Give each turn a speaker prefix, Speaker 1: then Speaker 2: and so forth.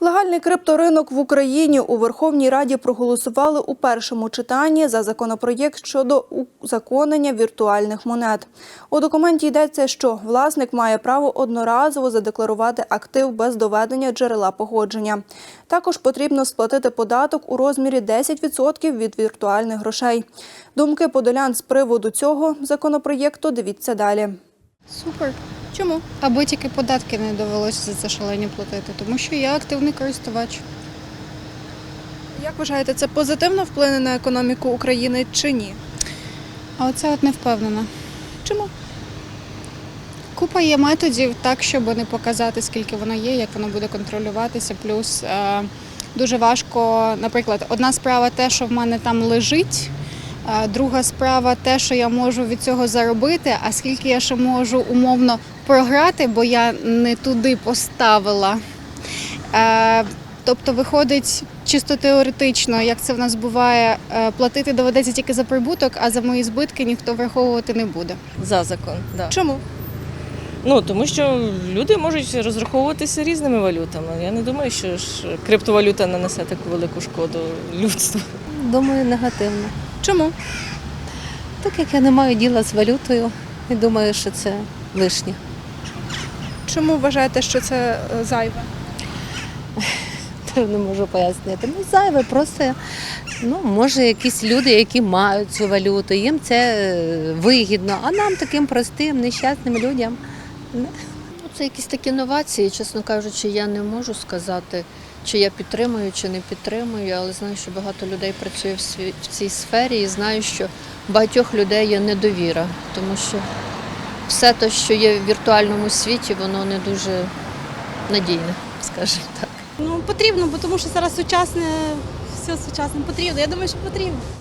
Speaker 1: Легальний крипторинок в Україні у Верховній Раді проголосували у першому читанні за законопроєкт щодо узаконення віртуальних монет. У документі йдеться, що власник має право одноразово задекларувати актив без доведення джерела погодження. Також потрібно сплатити податок у розмірі 10% від віртуальних грошей. Думки подолян з приводу цього законопроєкту дивіться далі.
Speaker 2: Супер.
Speaker 1: Чому?
Speaker 2: Аби тільки податки не довелося за це шалені платити, тому що я активний користувач.
Speaker 1: Як вважаєте, це позитивно вплине на економіку України чи ні?
Speaker 2: А оце от не впевнена.
Speaker 1: Чому?
Speaker 2: Купа є методів так, щоб не показати, скільки воно є, як воно буде контролюватися. Плюс е, дуже важко, наприклад, одна справа те, що в мене там лежить. Друга справа те, що я можу від цього заробити, а скільки я ще можу умовно програти, бо я не туди поставила. Е, Тобто виходить чисто теоретично, як це в нас буває, е, платити доведеться тільки за прибуток, а за мої збитки ніхто враховувати не буде.
Speaker 3: За закон, да.
Speaker 1: Чому?
Speaker 3: Ну тому що люди можуть розраховуватися різними валютами. Я не думаю, що ж криптовалюта нанесе таку велику шкоду людству.
Speaker 4: Думаю, негативно.
Speaker 1: Чому?
Speaker 4: Так як я не маю діла з валютою і думаю, що це лишнє.
Speaker 1: Чому вважаєте, що це е, зайве?
Speaker 4: Не можу пояснити. Ну, зайве, просто ну, може якісь люди, які мають цю валюту, їм це е, вигідно, а нам таким простим, нещасним людям.
Speaker 5: Це якісь такі новації, чесно кажучи, я не можу сказати, чи я підтримую, чи не підтримую, але знаю, що багато людей працює в, цій сфері і знаю, що багатьох людей є недовіра, тому що все те, що є в віртуальному світі, воно не дуже надійне, скажімо так.
Speaker 6: Ну потрібно, бо тому що зараз сучасне, все сучасне потрібно. Я думаю, що потрібно.